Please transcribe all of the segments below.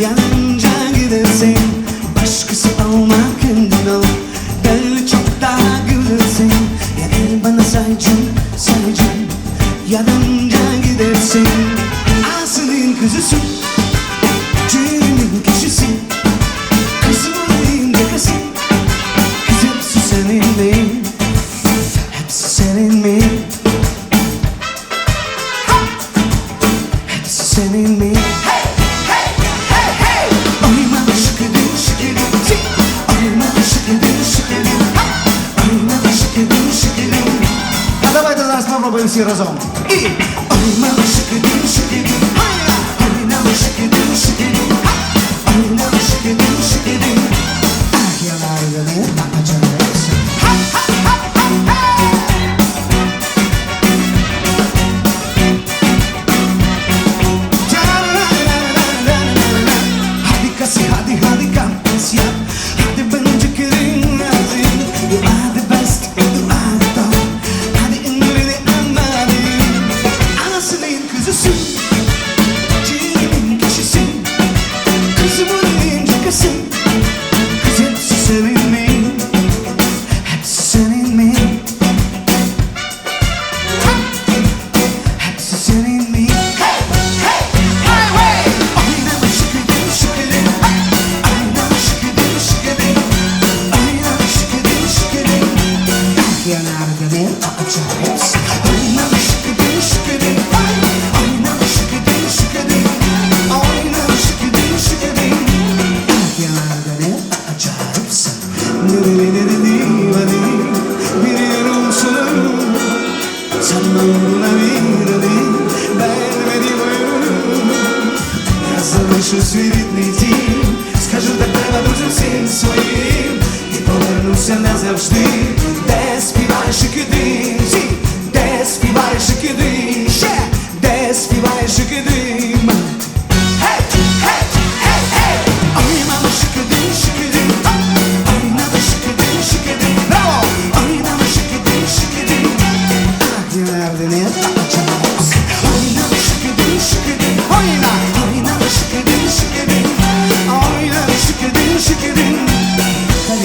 Yanınca gidersin Başkası olma kendin ol. Böyle çok daha gülersin. Ya el bana saycın saycın Yanınca gidersin Asılın kızısın Cüğünün kişisi. Kızımın yakası Kız hepsi senin mi? Hepsi senin mi? si razón. Y Alma shikidi shikidi, haya. Alma shikidi shikidi, ha. Alma shikidi shikidi. Ahyalayını bakacağız. Ha ha ha ha ha. Hadi kasi hadi hadi kampus yap. Залишу свій рідний дім Скажу так треба друзям всім своїм. І повернуся назавжди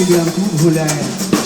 Біган клуб.